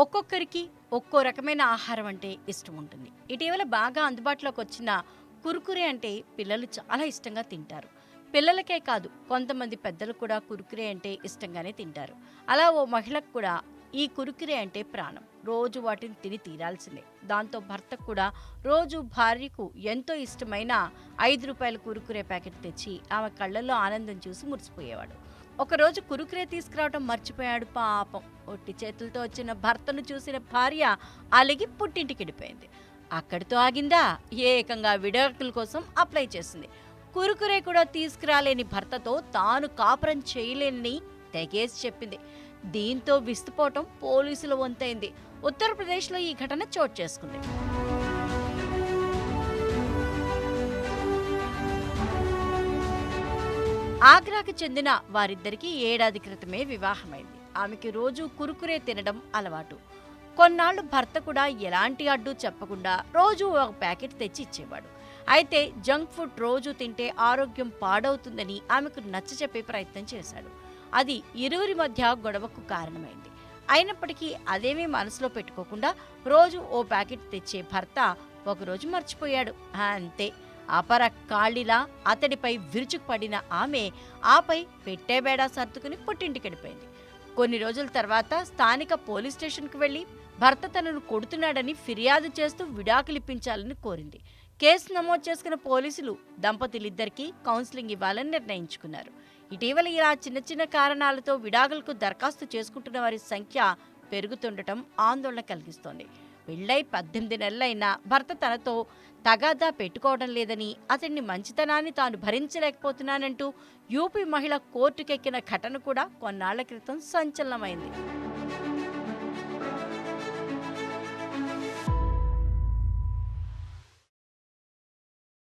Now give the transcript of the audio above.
ఒక్కొక్కరికి ఒక్కో రకమైన ఆహారం అంటే ఇష్టం ఉంటుంది. ఇటీవల బాగా అందుబాటులోకి వచ్చిన కురుకురే అంటే పిల్లలు చాలా ఇష్టంగా తింటారు. పిల్లలకే కాదు కొంతమంది పెద్దలు కూడా కురుకురే అంటే ఇష్టంగానే తింటారు. అలా ఓ మహిళకు కూడా ఈ కురుకురే అంటే ప్రాణం. రోజు వాటిని తిని తీరాల్సిందే. దాంతో భర్తకు కూడా రోజు భార్యకు ఎంతో ఇష్టమైన ఐదు రూపాయల కురుకురే ప్యాకెట్ తెచ్చి ఆమె కళ్ళల్లో ఆనందం చూసి మురిసిపోయేవాడు. ఒకరోజు కురుకురే తీసుకురావడం మర్చిపోయాడు పాపం. ఒట్టి చేతులతో వచ్చిన భర్తను చూసిన భార్య అలిగి పుట్టింటికి వెళ్ళిపోయింది. అక్కడితో ఆగిందా? ఏకంగా విడాకుల కోసం అప్లై చేసింది. కురుకురే కూడా తీసుకురాలేని భర్తతో తాను కాపురం చేయలేని తెగేసి చెప్పింది. దీంతో విస్తుపోవటం పోలీసుల వంతైంది. ఉత్తరప్రదేశ్లో ఈ ఘటన చోటు చేసుకుంది. ఆగ్రాకు చెందిన వారిద్దరికీ ఏడాది క్రితమే వివాహమైంది. ఆమెకి రోజు కురుకురే తినడం అలవాటు. కొన్నాళ్ళు భర్త కూడా ఎలాంటి అడ్డు చెప్పకుండా రోజు ఒక ప్యాకెట్ తెచ్చి ఇచ్చేవాడు. అయితే జంక్ ఫుడ్ రోజు తింటే ఆరోగ్యం పాడవుతుందని ఆమెకు నచ్చ చెప్పే ప్రయత్నం చేశాడు. అది ఇరువురి మధ్య గొడవకు కారణమైంది. అయినప్పటికీ అదేమీ మనసులో పెట్టుకోకుండా రోజు ఓ ప్యాకెట్ తెచ్చే భర్త ఒకరోజు మర్చిపోయాడు. అంతే. అపర కాళిలా అతడిపై విరుచుకుపడిన ఆమె ఆపై పెట్టేబేడా సర్దుకుని పుట్టింటికి వెళ్ళిపోయింది. కొన్ని రోజుల తర్వాత స్థానిక పోలీస్ స్టేషన్కు వెళ్ళి భర్త తనను కొడుతున్నాడని ఫిర్యాదు చేస్తూ విడాకులిప్పించాలని కోరింది. కేసు నమోదు చేసుకున్న పోలీసులు దంపతులిద్దరికీ కౌన్సిలింగ్ ఇవ్వాలని నిర్ణయించుకున్నారు. ఇటీవల ఇలా చిన్న చిన్న కారణాలతో విడాకులకు దరఖాస్తు చేసుకుంటున్న వారి సంఖ్య పెరుగుతుండటం ఆందోళన కలిగిస్తోంది. పెళ్ళై పద్దెనిమిది నెలలైనా భర్త తనతో తగాదా పెట్టుకోవడం లేదని అతన్ని మంచితనాన్ని తాను భరించలేకపోతున్నానంటూ యూపీ మహిళ కోర్టుకెక్కిన ఘటన కూడా కొన్నాళ్ళ క్రితం సంచలనమైంది.